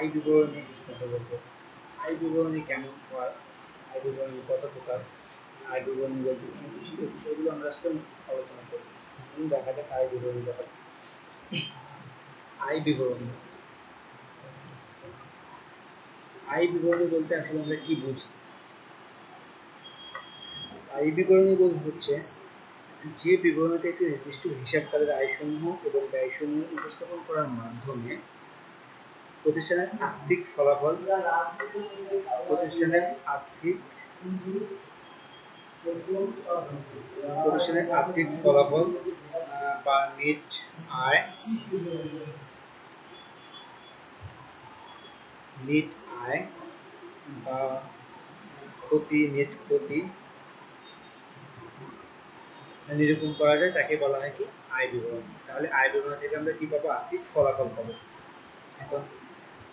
আয় বিবরণী কিছু কথা বলব। আয় বিবরণী কেমন হয়? আয় বিবরণী কত প্রকার? আয় বিবরণী বলতে কি এই বিষয়গুলো আমরা আজকে আলোচনা করব। চলুন দেখা যাক আয় বিবরণী ব্যাপার। আয় বিবরণী। আয় বিবরণী বলতে আসলে আমরা কি বুঝি? আয় বিবরণী বলতে হচ্ছে, যে বিবরণীতে একটি নির্দিষ্ট হিসাবকালের আয়সমূহ এবং ব্যয়সমূহ উপস্থাপন করার মাধ্যমে প্রতিষ্ঠানের আর্থিক ফলাফল, প্রতিষ্ঠানের আর্থিক প্রতিষ্ঠানের আর্থিক ফলাফল বা নেট আয় নেট আয়, বা ক্ষতি নেট ক্ষতি নিরূপণ করা যায় তাকে বলা হয় কি? আয় বিবরণী। তাহলে আয় বিবরণী থেকে আমরা কি পাবো? আর্থিক ফলাফল পাবো। এখন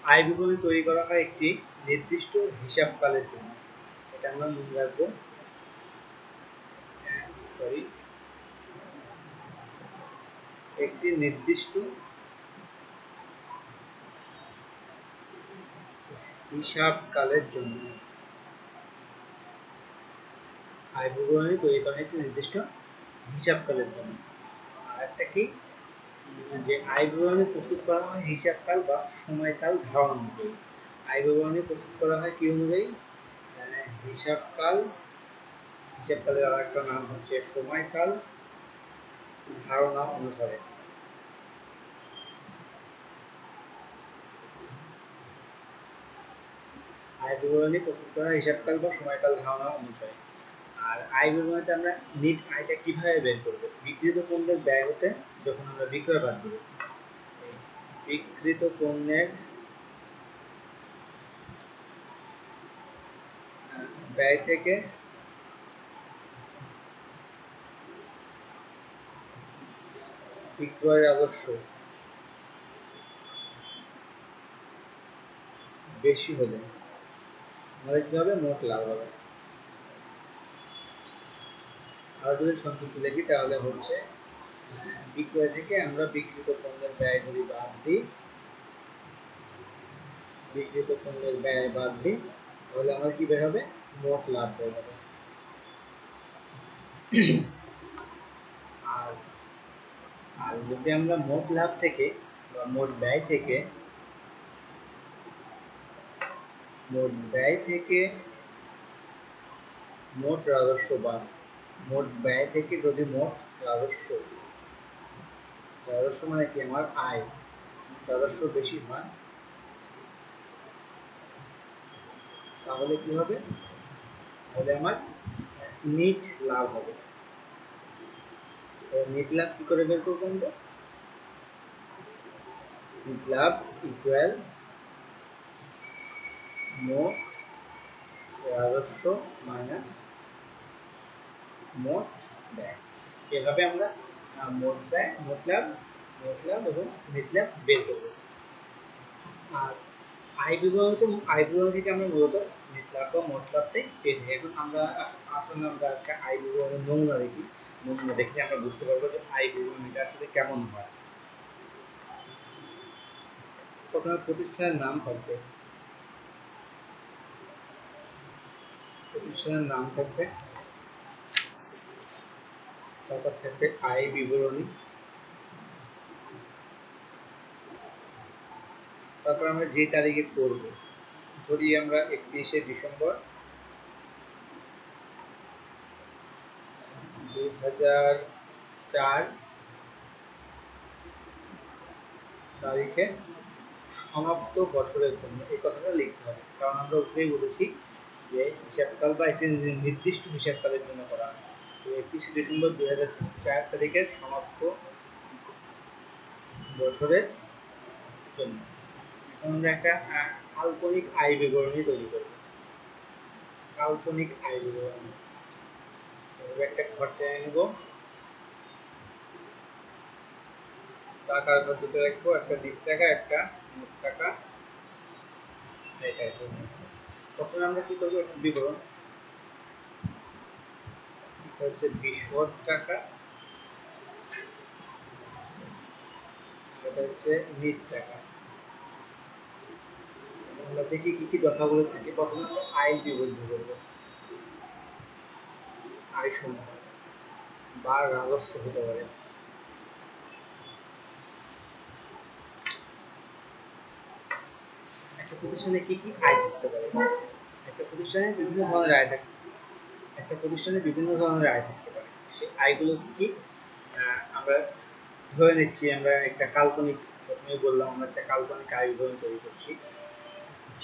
আয় বিবরণী তৈরি করা হয় একটি নির্দিষ্ট হিসাবকালের জন্য। এটা আমরা মনে রাখব। সরি একটি নির্দিষ্ট হিসাবকালের জন্য আয় বিবরণী তৈরি করা একটি নির্দিষ্ট হিসাবকালের জন্য। আর একটা কি? যে আয় বিবরণী প্রস্তুত করা হয় হিসাবকাল বা সময়কাল ধারণা অনুযায়ী। আয় বিবরণী প্রস্তুত করা হয় কি অনুযায়ী? হিসাবকাল, হিসাবকালের আর একটা নাম হচ্ছে সময়কাল ধারণা অনুসারে। আয় বিবরণী প্রস্তুত করা হিসাবকাল বা সময়কাল ধারণা অনুসারে। আর আয় বিবরণীতে আমরা নিট আয়টা কীভাবে বের করব? বিক্রিত পণ্যের ব্যয় হতে যখন আমরা বিক্রয় বাদ দেব বিক্রিত পণ্যের ব্যয় থেকে বিক্রয় আদর্শ বেশি হলে আমাদের কি হবে? মোট লাভ হবে। আর যদি সংক্ষিপ্ত লিখি তাহলে হচ্ছে বিক্রয় থেকে আমরা বিক্রিত পণ্যের ব্যয় যদি বাদ দিই, বিক্রিত পণ্যের ব্যয় বাদ দিই, তাহলে কি বের হবে? মোট লাভ বের হবে। আর আর যদি আমরা মোট লাভ থেকে বা মোট ব্যয় থেকে, মোট ব্যয় থেকে, মোট রাজস্ব বাদ, মোট ব্যয় থেকে যদি মোট রাজস্ব রাজস্ব মানে কি? আমার আয়। রাজস্ব বেশি হয়। তাহলে কি হবে? তাহলে আমার নিট লাভ হবে। নিট লাভ কি করে বের করব আমরা? নিট লাভ ইকুয়াল মোট রাজস্ব মাইনাস মোট ব্যয় এভাবে আমরা মোট ব্যয় মোট লাভ মোট লাভ এবং নিট লাভ বের করব। আর আয় বিবরণী থেকে আমরা মূলত নিট লাভ বা মোট লাভটাই পেয়ে থাকি এখন আমরা আসলে আমরা একটা আয় বিবরণীর নমুনা দেখি। নমুনা দেখলে আমরা বুঝতে পারব যে আয় বিবরণীটা আসলে কেমন হয়। প্রথমে প্রতিষ্ঠানের নাম থাকবে। প্রতিষ্ঠানের নাম থাকবে তারপর থাকবে আয় বিবরণী। তারপর আমরা যে তারিখে করব ধরি আমরা একত্রিশে ডিসেম্বর দুই হাজার চার তারিখে সমাপ্ত বছরের জন্য। এই কথাটা লিখতে হবে, কারণ আমরা উপরেই বলেছি যে হিসাবকাল বা একটি নির্দিষ্ট হিসাবকালের জন্য একত্রিশে ডিসেম্বর দুই হাজার চার তারিখের সমাপ্ত বছরের জন্য। এখন আমরা একটা কাল্পনিক আয় বিবরণী তৈরি করব। কাল্পনিক আয় বিবরণী। একটা ঘর টেনে নেব। টাকার ঘর দুটো রাখব, একটা দিক টাকা, একটা মোট টাকা। প্রথমে আমরা কি করব? বিবরণ। হচ্ছে বিশদ টাকা। এটা হচ্ছে নিট টাকা। আমরা দেখি কি কি দফাগুলো থাকে। প্রথমে আমরা আইল বিবদ্ধ করব আয় সমূহ বা রাজস্ব হতে পারে। একটা প্রতিষ্ঠানে কি কি আয় থাকতে পারে? একটা প্রতিষ্ঠানে বিভিন্ন ধরনের আয় থাকে। একটা প্রতিষ্ঠানে বিভিন্ন ধরনের আয় থাকতে পারে। সেই আয়গুলো কি? আমরা ধরে নিচ্ছি, আমরা একটা কাল্পনিক, প্রথমে বললাম, আমরা একটা কাল্পনিক আয় বিবরণ তৈরি করছি।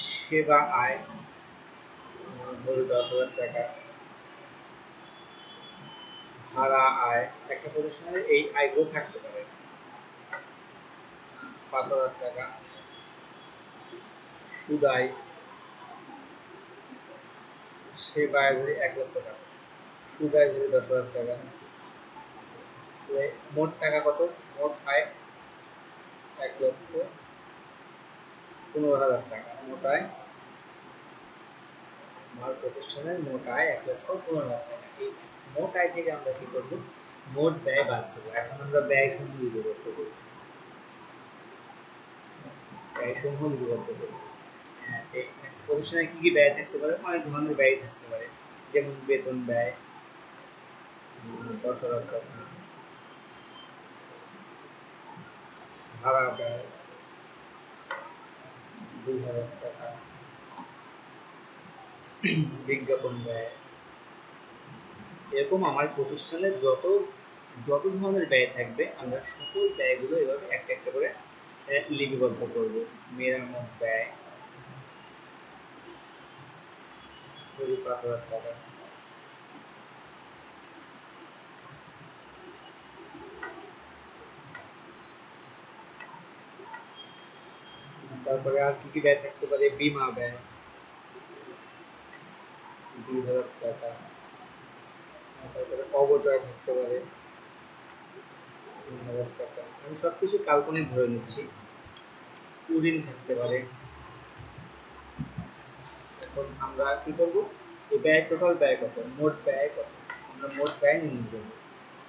সেবা আয় ধরো দশ হাজার টাকা। ভাড়া আয়, একটা প্রতিষ্ঠানের এই আয়গুলো থাকতে পারে। পাঁচ হাজার টাকা। সুদ আয় সেবা আয় যদি এক লক্ষ টাকা। সুদ আয় যদি দশ হাজার টাকা। মোট টাকা কত? মোট আয় এক লক্ষ পনেরো হাজার টাকা। মোট আয় আমার প্রতিষ্ঠানের মোট আয় এক লক্ষ পনেরো হাজার টাকা। এই মোট আয় থেকে আমরা কি করব? মোট ব্যয় বাদ দেবো। এখন আমরা ব্যয় সমূহ লিপিবদ্ধ করব। ব্যয় সমূহ লিপিবদ্ধ করব। প্রতিষ্ঠানে কি কি ব্যয় থাকতে পারে? অনেক ধরনের ব্যয় থাকতে পারে। যেমন বেতন ব্যয় ভাড়া ব্যয়, দুই হাজার টাকা, বিজ্ঞাপন ব্যয়। এরকম আমার প্রতিষ্ঠানে যত যত ধরনের ব্যয় থাকবে, আমরা সকল ব্যয়গুলো এভাবে একটা একটা করে লিপিবদ্ধ করব। মেরামত ব্যয় টাকা তারপরে আর কি কি ব্যয় থাকতে পারে? বিমা ব্যয়। দুই হাজার টাকা। তারপরে অবচয় থাকতে পারে। তিন হাজার টাকা। আমি সবকিছু কাল্পনিক ধরে নিচ্ছি। উড়িন থাকতে পারে। এখন আমরা কি করব? এই ব্যয় টোটাল ব্যয় কত? মোট ব্যয় কত? আমরা মোট ব্যয় নির্ণয় করব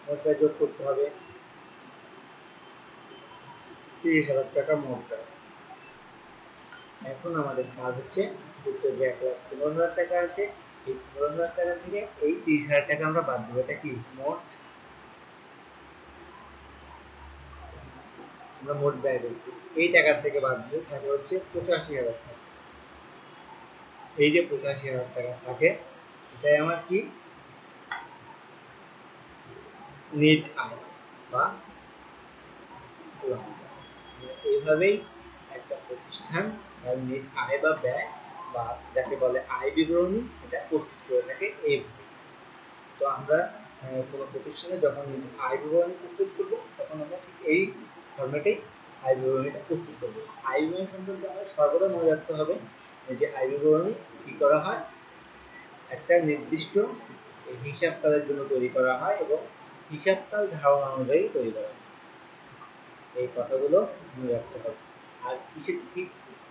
মোট ব্যয় যোগ করতে হবে তিরিশ হাজার টাকা মোট ব্যয়। এখন আমাদের কাজ হচ্ছে উত্তর যে এক লাখ পনেরো হাজার টাকা আছে, এই পনেরো হাজার টাকা থেকে এই তিরিশ হাজার টাকা আমরা বাদ দেবো। এটা কি? মোট। আমরা মোট ব্যয় বলছি এই টাকার থেকে বাদ দিয়ে থাকে হচ্ছে পঁচাশি হাজার টাকা। এই যে পঁচাশি হাজার টাকা থাকে, এটাই আমার কি? নেট আয় বা এইভাবেই একটা প্রতিষ্ঠান তার নেট আয় বা ব্যয় বা যাকে বলে আয় বিবরণী এটা প্রস্তুত করে থাকে এইভাবে। তো আমরা কোনো প্রতিষ্ঠানে যখন আয় বিবরণী প্রস্তুত করব, তখন আমরা ঠিক এই ফরম্যাটেই আয় বিবরণীটা প্রস্তুত করব। আয় বিবরণী সম্পর্কে আমাদের সর্বদা মনে রাখতে হবে যে আয় বিবরণী কি করা হয়? একটা নির্দিষ্ট হিসাবকালের জন্য তৈরি করা হয় এবং হিসাবকাল ধারণা অনুযায়ী তৈরি করা হয়। এই কথাগুলো মনে রাখতে হবে। আর কিসের কি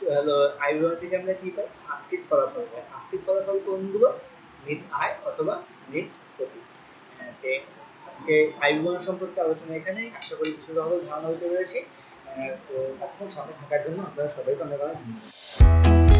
হলো আয় বিবরণী থেকে আমরা কি পাই? আর্থিক ফলাফল পাই। আর্থিক ফলাফল কোনগুলো? নিট আয় অথবা নিট ক্ষতি আজকে আয় বিবরণ সম্পর্কে আলোচনা এখানে আশা করি কিছুটা হলেও ধারণা হতে পেরেছি। আহ, তো এতক্ষণ সাথে থাকার জন্য আপনারা সবাইকে অনেক অনেক ধন্যবাদ।